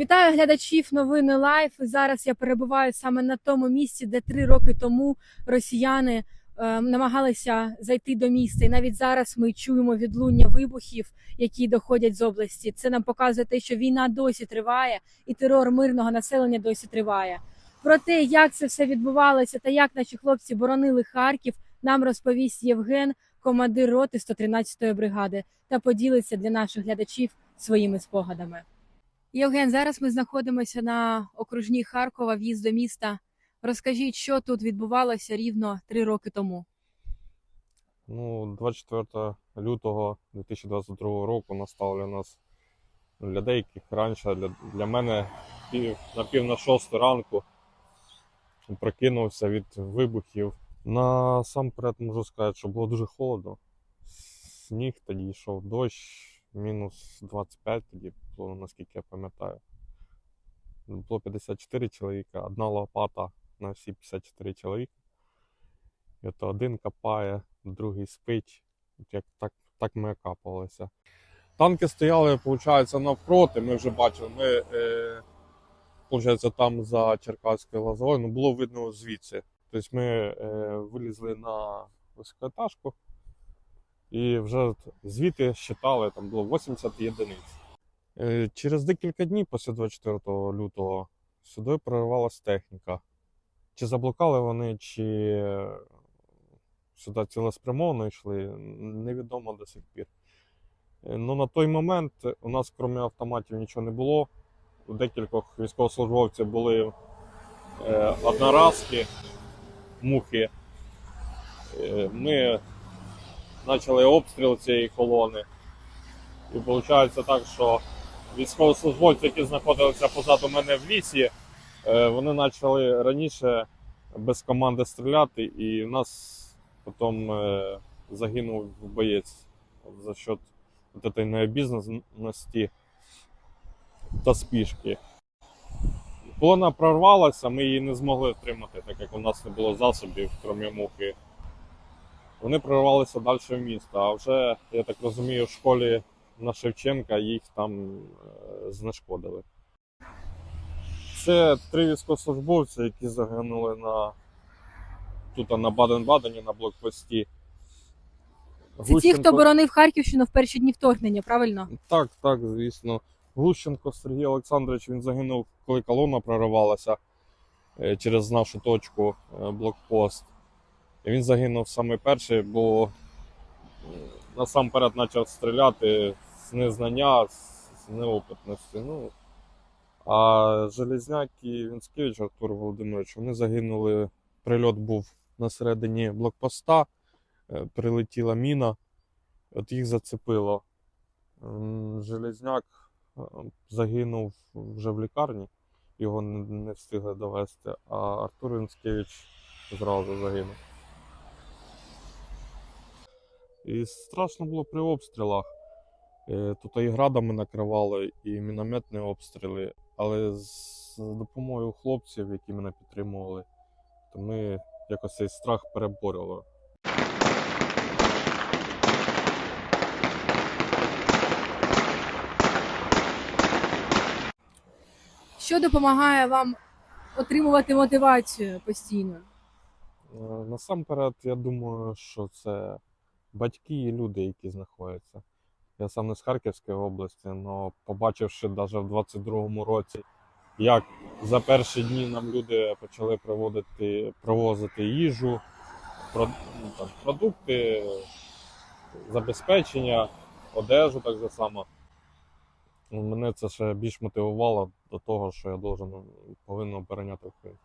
Вітаю глядачів новини Лайф. Зараз я перебуваю саме на тому місці, де три роки тому росіяни е, намагалися зайти до міста. І навіть зараз ми чуємо відлуння вибухів, які доходять з області. Це нам показує те, що війна досі триває, і терор мирного населення досі триває. Про те, як це все відбувалося та як наші хлопці боронили Харків, нам розповість Євген, командир роти 113-ї бригади, та поділиться для наших глядачів своїми спогадами. Євген, зараз ми знаходимося на окружній Харкова, в'їзд до міста. Розкажіть, що тут відбувалося рівно три роки тому. Ну, 24 лютого 2022 року настав нас, ну, для деяких раніше, для, для мене пів, на пів на шосту ранку прокинувся від вибухів. Насамперед можу сказати, що було дуже холодно. Сніг тоді йшов дощ, мінус 25 тоді було, наскільки я пам'ятаю. Було 54 чоловіка, одна лопата на всі 54 чоловіка. І от один копає, другий спить. Як так, так ми окапувалися. Танки стояли, виходить, навпроти. Ми вже бачили. Ми, е, виходить, там за Черкаською лазовою, ну було видно звідси. Тобто ми е, вилізли на високоетажку і вже от звідти считали, там було 80 єдиниць. Е, через декілька днів після 24 лютого сюди прорвалася техніка. Чи заблукали вони, чи е, сюди цілеспрямовано йшли, невідомо до сих пір. Е, Ну, на той момент у нас, крім автоматів, нічого не було. У декількох військовослужбовців були е, одноразки, мухи. Е, ми почали обстріл цієї колони. І виходить так, що військовослужбовці, які знаходилися позаду мене в лісі, е, вони почали раніше без команди стріляти, і в нас потім е, загинув боєць за счет этой необізнаності та спішки. Колона прорвалася, ми її не змогли втримати, так як у нас не було засобів, крім мухи. Вони прорвалися далі в місто, а вже, я так розумію, в школі на Шевченка їх там е, знешкодили. Це три військовослужбовці, які загинули на тут на Баден-Бадені на блокпості. Це ті, хто боронив Харківщину в перші дні вторгнення, правильно? Так, так, звісно. Глущенко Сергій Олександрович він загинув, коли колона проривалася е, через нашу точку е, блокпост. Він загинув саме перший, бо насамперед почав стріляти з незнання, з неопитності. Ну, а Железняк і Вінськевич Артур Володимирович, вони загинули. Прильот був на середині блокпоста, е, прилетіла міна, от їх зацепило. Железняк е, загинув вже в лікарні, його не встигли довести, а Артур Вінськевич зразу загинув. І страшно було при обстрілах. Е, Тут і градами накривали, і мінометні обстріли, але з допомогою хлопців, які мене підтримували, то ми якось цей страх переборювали. Що допомагає вам отримувати мотивацію постійно? Е, Насамперед, я думаю, що це батьки і люди, які знаходяться. Я сам не з Харківської області, але побачивши навіть в 22-му році, як за перші дні нам люди почали приводити, привозити їжу, ну, продукти, забезпечення, одежу так же само. Мене це ще більш мотивувало до того, що я должен, повинен обороняти Україну.